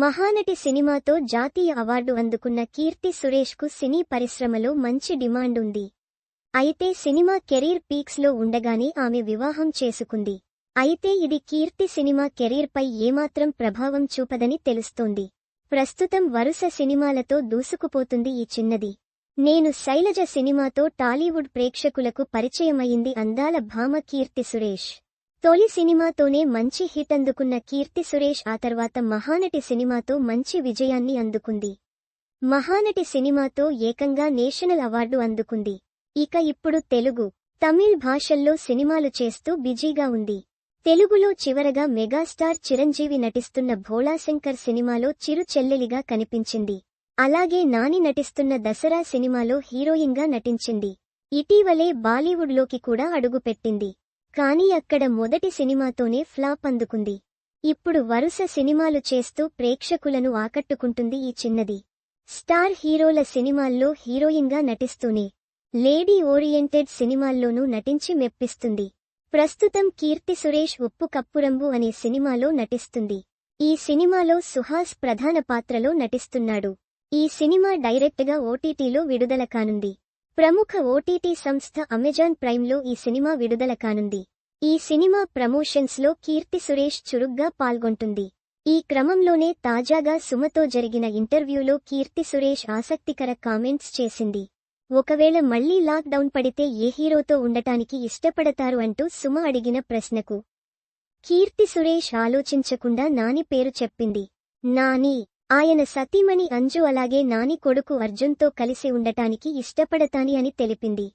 మహానటి సినిమాతో జాతీయ అవార్డు అందుకున్న కీర్తి సురేష్కు సినీ పరిశ్రమలో మంచి డిమాండ్ ఉంది అయితే సినిమా కెరీర్ పీక్స్లో ఉండగానే ఆమె వివాహం చేసుకుంది. అయితే ఇది కీర్తి సినిమా కెరీర్పై ఏమాత్రం ప్రభావం చూపదని తెలుస్తోంది. ప్రస్తుతం వరుస సినిమాలతో దూసుకుపోతుంది ఈ చిన్నది. నేను శైలజ సినిమాతో టాలీవుడ్ ప్రేక్షకులకు పరిచయమయ్యింది అందాల భామ కీర్తి సురేష్. తొలి సినిమాతోనే మంచి హిట్ అందుకున్న కీర్తి సురేష్ ఆ తర్వాత మహానటి సినిమాతో మంచి విజయాన్ని అందుకుంది. మహానటి సినిమాతో ఏకంగా నేషనల్ అవార్డు అందుకుంది. ఇక ఇప్పుడు తెలుగు తమిళ్ భాషల్లో సినిమాలు చేస్తూ బిజీగా ఉంది. తెలుగులో చివరగా మెగాస్టార్ చిరంజీవి నటిస్తున్న భోళాశంకర్ సినిమాలో చిరు చెల్లెలిగా కనిపించింది. అలాగే నాని నటిస్తున్న దసరా సినిమాలో హీరోయిన్గా నటించింది. ఇటీవలే బాలీవుడ్లోకి కూడా అడుగుపెట్టింది. కానీ అక్కడ మొదటి సినిమాతోనే ఫ్లాప్ అందుకుంది. ఇప్పుడు వరుస సినిమాలు చేస్తూ ప్రేక్షకులను ఆకట్టుకుంటుంది ఈ చిన్నది. స్టార్ హీరోల సినిమాల్లో హీరోయిన్గా నటిస్తూనే లేడీ ఓరియంటెడ్ సినిమాల్లోనూ నటించి మెప్పిస్తుంది. ప్రస్తుతం కీర్తి సురేష్ ఉప్పు కప్పురంబు అనే సినిమాలో నటిస్తుంది. ఈ సినిమాలో సుహాస్ ప్రధాన పాత్రలో నటిస్తున్నాడు. ఈ సినిమా డైరెక్ట్గా ఓటీటీలో విడుదల కానుంది. ప్రముఖ ఓటీటీ సంస్థ అమెజాన్ ప్రైమ్లో ఈ సినిమా విడుదల కానుంది. ఈ సినిమా ప్రమోషన్స్లో కీర్తి సురేష్ చురుగ్గా పాల్గొంటుంది. ఈ క్రమంలోనే తాజాగా సుమతో జరిగిన ఇంటర్వ్యూలో కీర్తి సురేష్ ఆసక్తికర కామెంట్స్ చేసింది. ఒకవేళ మళ్ళీ లాక్డౌన్ పడితే ఏ హీరోతో ఉండటానికి ఇష్టపడతారు అంటూ సుమ అడిగిన ప్రశ్నకు. కీర్తి సురేష్ ఆలోచించకుండా నాని పేరు చెప్పింది. నాని ఆయన సతీమణి అంజు అలాగే నాని కొడుకు అర్జున్తో కలిసి ఉండటానికి ఇష్టపడతాని అని తెలిపింది.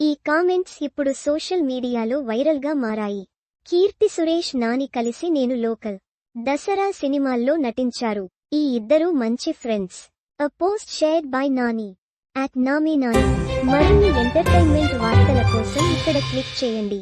ఈ కామెంట్స్ ఇప్పుడు సోషల్ మీడియాలో వైరల్గా మారాయి. కీర్తి సురేష్ నాని కలిసి నేను లోకల్ దసరా సినిమాల్లో నటించారు. ఈ ఇద్దరూ మంచి friends. A post shared by Nani at నామీ Nani మరిన్ని ఎంటర్టైన్మెంట్ వార్తల కోసం ఇక్కడ క్లిక్ చేయండి.